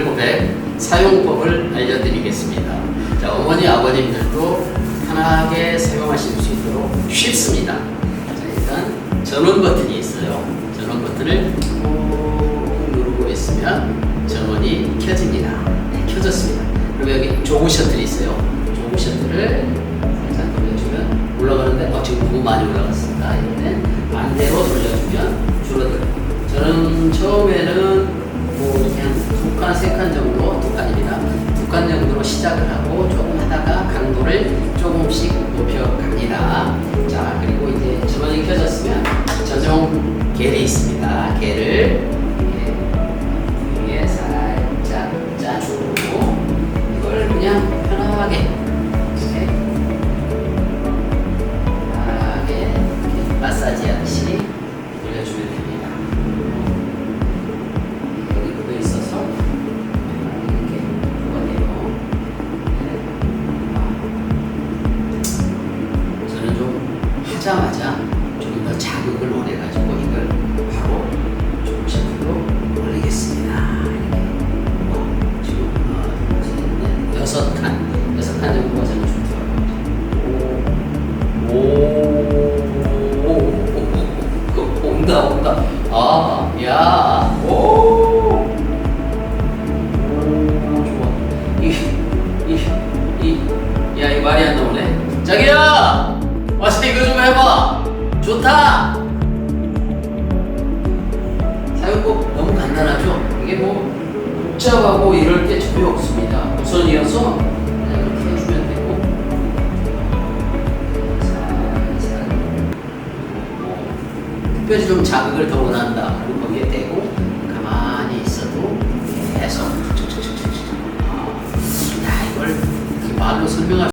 고백 사용법을 알려드리겠습니다. 자, 어머니, 아버님들도 편하게 사용하실 수 있도록 쉽습니다. 자, 일단 전원 버튼이 있어요. 전원 버튼을 꾹 누르고 있으면 전원이 켜집니다. 네, 켜졌습니다. 그리고 여기 조그 셔틀이 있어요. 조그 셔틀을 살짝 돌려주면 올라가는데 어, 지금 너무 많이 올라갔습니다. 이때 반대로 돌려주면 줄어들어요. 저는 처음에는 세칸 정도, 두 칸입니다. 두 칸 정도로 시작을 하고 조금 하다가 강도를 조금씩 높여갑니다. 자, 그리고 이제 전원이 켜졌으면 전용 겔이 있습니다. 겔을 좀 하자마자 좀 더 자극을 원해가지고 이걸 바로 조금 셔틀로 올리겠습니다. 어, 지금 넷, 여섯 칸, 여섯 칸 정도가 저는 좋더라고요. 오, 오, 오, 오, 온다, 온다. 아, 야, 오. 오, 좋아. 이, 이, 이, 야, 이 말이 안 나오네. 자기야! 와서 이거 좀 해봐! 좋다! 사용법 너무 간단하죠? 이게 뭐, 복잡하고 이럴 게 전혀 없습니다. 이렇게 해주면 되고, 살살, 뭐, 특별히 좀 자극을 더 원한다. 그리고 거기에 대고, 가만히 있어도 계속, 아, 야, 이걸 이렇게 말로 설명할